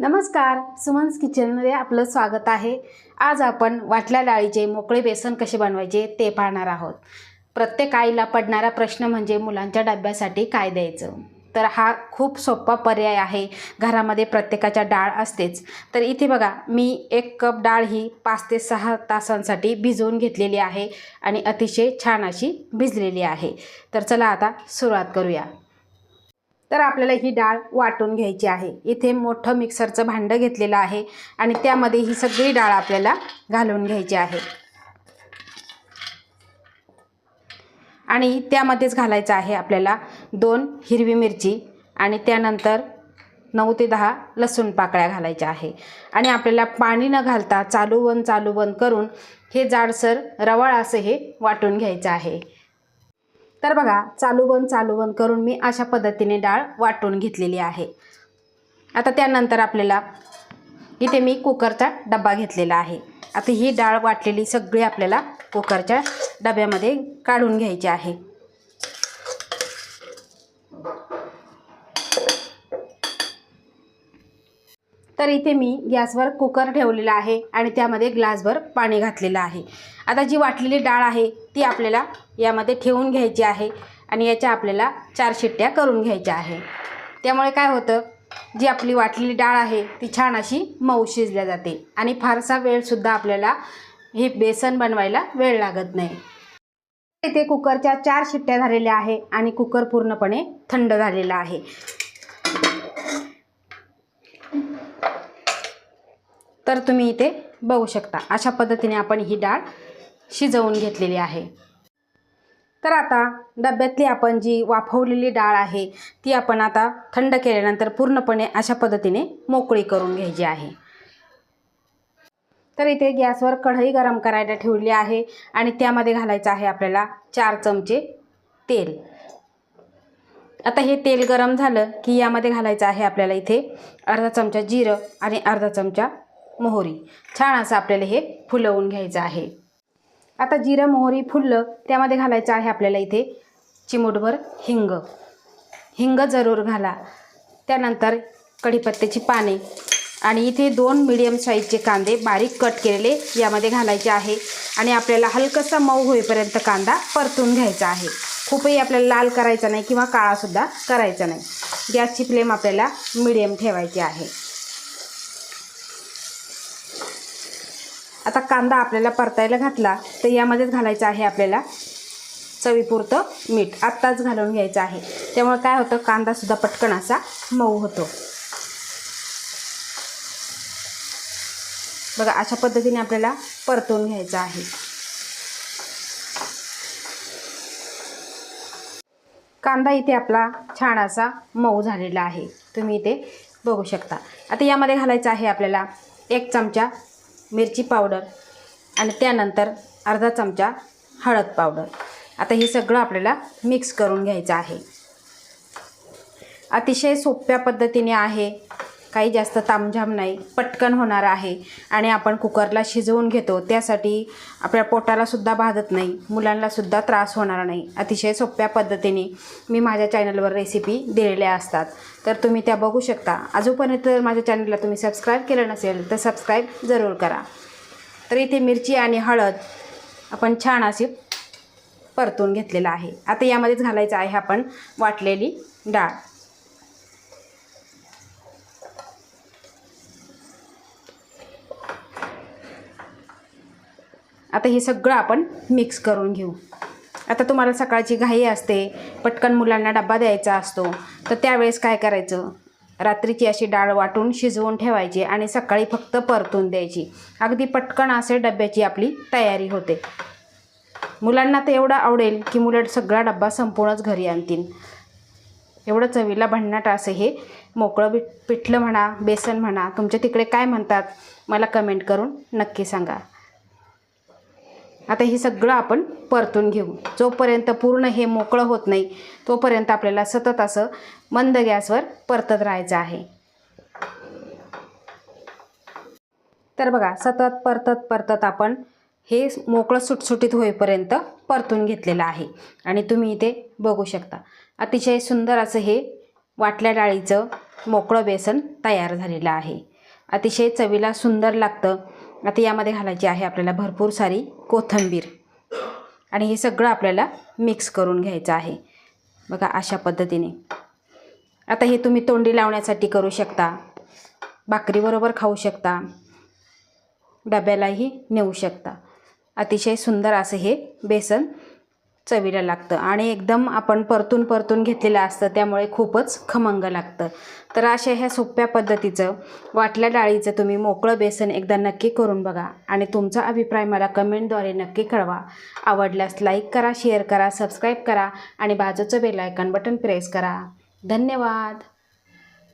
नमस्कार सुमन्स किचनमध्ये आपलं स्वागत आहे. आज आपण वाटल्या डाळीचे मोकळे बेसन कसे बनवायचे ते पाहणार आहोत. प्रत्येक आईला पडणारा प्रश्न म्हणजे मुलांच्या डब्यासाठी काय द्यायचं? तर हा खूप सोपा पर्याय आहे. घरामध्ये प्रत्येकाच्या डाळ असतेच. तर इथे बघा मी एक कप डाळ ही पाच ते सहा तासांसाठी भिजवून घेतलेली आहे आणि अतिशय छान अशी भिजलेली आहे. तर चला आता सुरुवात करूया. तर आपल्याला ही डाळ वाटून घ्यायची आहे. इथे मोठं मिक्सरचं भांडं घेतलेलं आहे आणि त्यामध्ये ही सगळी डाळ आपल्याला घालून घ्यायची आहे. आणि त्यामध्येच घालायचं आहे आपल्याला दोन हिरवी मिरची आणि त्यानंतर नऊ ते दहा लसूण पाकळ्या घालायच्या आहे. आणि आपल्याला पाणी न घालता चालू बंद चालू बंद करून हे जाडसर रवाळ असं हे वाटून घ्यायचं आहे. तर बघा चालू बंद चालू बंद करून मी अशा पद्धतीने डाळ वाटून घेतलेली आहे. आता त्यानंतर आपल्याला इथे मी कुकरचा डब्बा घेतलेला आहे. आता ही डाळ वाटलेली सगळी आपल्याला कुकरच्या डब्यामध्ये काढून घ्यायची आहे. तर इथे मी गॅसवर कुकर ठेवलेला आहे आणि त्यामध्ये ग्लासभर पाणी घातलेलं आहे. आता जी वाटलेली डाळ आहे ती आपल्याला यामध्ये ठेवून घ्यायची आहे आणि याच्या आपल्याला चार शिट्ट्या करून घ्यायच्या आहे. त्यामुळे काय होतं? जी आपली वाटलेली डाळ आहे ती छान अशी मऊ शिजल्या जाते आणि फारसा वेळसुद्धा आपल्याला हे बेसन बनवायला वेळ लागत नाही. इथे कुकरच्या चार शिट्ट्या झालेल्या आहे आणि कुकर पूर्णपणे थंड झालेला आहे. तर तुम्ही इथे बघू शकता अशा पद्धतीने आपण ही डाळ शिजवून घेतलेली आहे. तर आता डब्यातली आपण जी वाफवलेली डाळ आहे ती आपण आता थंड केल्यानंतर पूर्णपणे अशा पद्धतीने मोकळी करून घ्यायची आहे. तर इथे गॅसवर कढई गरम करायला ठेवली आहे आणि त्यामध्ये घालायचं आहे आपल्याला चार चमचे तेल. आता हे तेल गरम झालं की यामध्ये घालायचं आहे आपल्याला इथे अर्धा चमचा जिरं आणि अर्धा चमचा मोहरी. छान असं आपल्याला हे फुलवून घ्यायचं आहे. आता जिरं मोहरी फुललं त्यामध्ये घालायचं आहे आपल्याला इथे. चिमूटभर हिंग. हिंग जरूर घाला. त्यानंतर कढीपत्त्याची पाने. आणि इथे दोन मिडियम साईजचे कांदे बारीक कट केलेले यामध्ये घालायचे आहे. आणि आपल्याला हलकसा मऊ होईपर्यंत कांदा परतून घ्यायचा आहे. खूपही आपल्याला लाल करायचा नाही किंवा काळासुद्धा करायचा नाही. गॅसची फ्लेम आपल्याला मिडियम ठेवायची आहे. आता कांदा आपल्याला परतायला घातला तर यामध्येच घालायचं आहे आपल्याला चवीपुरतं मीठ. आत्ताच घालून घ्यायचं आहे. त्यामुळे काय होतं कांदासुद्धा पटकन असा मऊ होतो. बघा अशा पद्धतीने आपल्याला परतून घ्यायचं आहे. कांदा इथे आपला छान असा मऊ झालेला आहे. तुम्ही इथे बघू शकता. आता यामध्ये घालायचं आहे आपल्याला एक चमचा मिरची पावडर आणि त्यानंतर अर्धा चमचा हळद पावडर. आता हे सगळं आपल्याला मिक्स करून घ्यायचं आहे. अतिशय सोप्या पद्धतीने आहे. काही जास्त तामझाम नाही पटकन होणार आहे आणि आपण कुकरला शिजवून घेतो. त्यासाठी आपल्या पोटालासुद्धा भाजत नाही मुलांनासुद्धा त्रास होणार नाही. अतिशय सोप्या पद्धतीने मी माझ्या चॅनलवर रेसिपी दिलेल्या असतात. तर तुम्ही त्या बघू शकता. अजूनपर्यंत जर माझ्या चॅनलला तुम्ही सबस्क्राईब केलं नसेल तर सबस्क्राईब जरूर करा. तर इथे मिरची आणि हळद आपण छान अशी परतून घेतलेलं आहे. आता यामध्येच घालायचं आहे आपण वाटलेली डाळ. आता हे सगळं आपण मिक्स करून घेऊ. आता तुम्हाला सकाळची घाई असते पटकन मुलांना डबा द्यायचा असतो तर त्यावेळेस काय करायचं? रात्रीची अशी डाळ वाटून शिजवून ठेवायची आणि सकाळी फक्त परतून द्यायची. अगदी पटकन असे डब्याची आपली तयारी होते. मुलांना तर एवढं आवडेल की मुलं सगळा डब्बा संपूर्णच घरी आणतील. एवढं चवीला भन्नाट असं हे मोकळं बी पिठलं म्हणा बेसन म्हणा तुमच्या तिकडे काय म्हणतात? मला कमेंट करून नक्की सांगा. आता हे सगळं आपण परतून घेऊ. जोपर्यंत पूर्ण हे मोकळं होत नाही तोपर्यंत आपल्याला सतत असं मंद गॅसवर परतत राहायचं आहे. तर बघा सतत परतत परतत आपण हे मोकळं सुटसुटीत होईपर्यंत परतून घेतलेलं आहे. आणि तुम्ही इथे बघू शकता. अतिशय सुंदर असं हे वाटल्या डाळीचं मोकळं बेसन तयार झालेलं आहे. अतिशय चवीला सुंदर लागतं. आता यामध्ये घालायची आहे आपल्याला भरपूर सारी कोथिंबीर. आणि हे सगळं आपल्याला मिक्स करून घ्यायचं आहे. बघा अशा पद्धतीने. आता हे तुम्ही तोंडी लावण्यासाठी करू शकता. भाकरीबरोबर खाऊ शकता. डब्यालाही नेऊ शकता. अतिशय सुंदर असं हे बेसन चवीला लागतं आणि एकदम आपण परतून परतून घेतलेलं असतं त्यामुळे खूपच खमंग लागतं. तर अशा ह्या सोप्या पद्धतीचं वाटल्या डाळीचं तुम्ही मोकळं बेसन एकदा नक्की करून बघा आणि तुमचा अभिप्राय मला कमेंटद्वारे नक्की कळवा. आवडल्यास लाईक करा शेअर करा सबस्क्राईब करा आणि बाजूचं बेल बटन प्रेस करा. धन्यवाद!